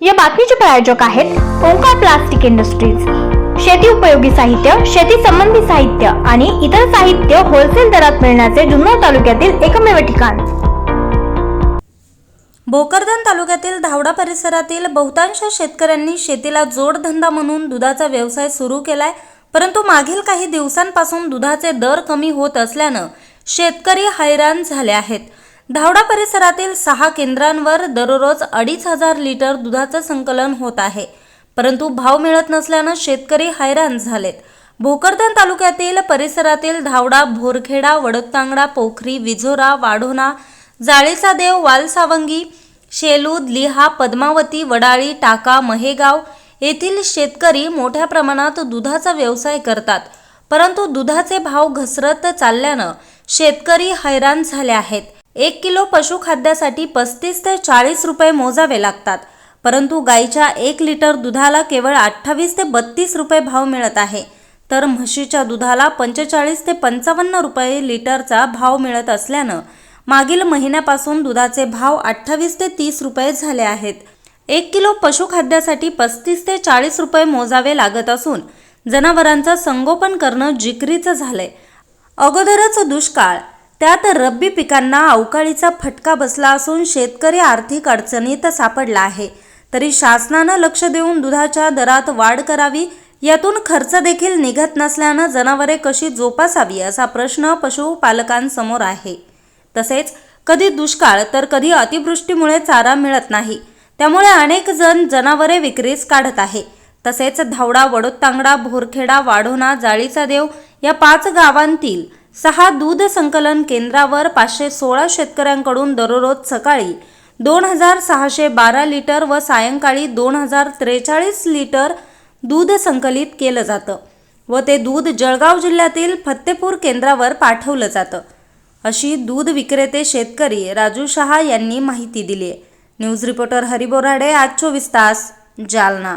या बातमीचे प्रायोजक आहेत ओंकार प्लास्टिक इंडस्ट्रीज. शेती उपयोगी साहित्य शेती संबंधी साहित्य आणि इतर साहित्य होलसेल दरात मिळण्याचे जुन्नर तालुक्यातील एकमेव ठिकाण. भोकरदन तालुक्यातील धावडा परिसरातील बहुतांश शेतकऱ्यांनी शेतीला जोडधंदा म्हणून दुधाचा व्यवसाय सुरू केलाय परंतु मागील काही दिवसांपासून दुधाचे दर कमी होत असल्यानं शेतकरी हैराण झाले आहेत. धावडा परिसरातील सहा केंद्रांवर दररोज अडीच हजार लिटर दुधाचं संकलन होत आहे. परंतु भाव मिळत नसल्यानं शेतकरी हैराण झालेत. भोकरदन तालुक्यातील परिसरातील धावडा भोरखेडा वडतांगडा पोखरी विझोरा वाढोणा जाळीचा देव वालसावंगी शेलूद लिहा पद्मावती वडाळी टाका महेगाव येथील शेतकरी मोठ्या प्रमाणात दुधाचा व्यवसाय करतात. परंतु दुधाचे भाव घसरत चालल्यानं शेतकरी हैराण झाले आहेत. एक किलो पशुखाद्यासाठी पस्तीस ते चाळीस रुपये मोजावे लागतात. परंतु गाईच्या एक लिटर दुधाला केवळ अठ्ठावीस ते बत्तीस रुपये भाव मिळत आहे. तर म्हशीच्या दुधाला पंचेचाळीस ते पंचावन्न रुपये लिटरचा भाव मिळत असल्यानं मागील महिन्यापासून दुधाचे भाव अठ्ठावीस ते तीस रुपये झाले आहेत. एक किलो पशुखाद्यासाठी पस्तीस ते चाळीस रुपये मोजावे लागत असून जनावरांचं संगोपन करणं जिकरीचं झालंय. अगोदरच दुष्काळ त्यात रब्बी पिकांना अवकाळीचा फटका बसला असून शेतकरी आर्थिक अडचणीत सापडला आहे. तरी शासनानं लक्ष देऊन दुधाच्या दरात वाढ करावी यातून खर्च देखील निघत नसल्यानं जनावरे कशी जोपासावी असा प्रश्न पशुपालकांसमोर आहे. तसेच कधी दुष्काळ तर कधी अतिवृष्टीमुळे चारा मिळत नाही. त्यामुळे अनेक जण जनावरे विक्रीस काढत आहे. तसेच धावडा वडोदतांगडा भोरखेडा वाढोणा जाळीचा देव या पाच गावांतील सहा दूध संकलन केंद्रावर पाचशे सोळा शेतकऱ्यांकडून दररोज सकाळी दोन हजार सहाशे बारा लिटर व सायंकाळी दोन हजार त्रेचाळीस लिटर दूध संकलित केलं जातं व ते दूध जळगाव जिल्ह्यातील फत्तेपूर केंद्रावर पाठवलं जातं. अशी दूध विक्रेते शेतकरी राजू शहा यांनी माहिती दिली आहे. न्यूज रिपोर्टर हरिबोराडे आज चोवीस तास जालना.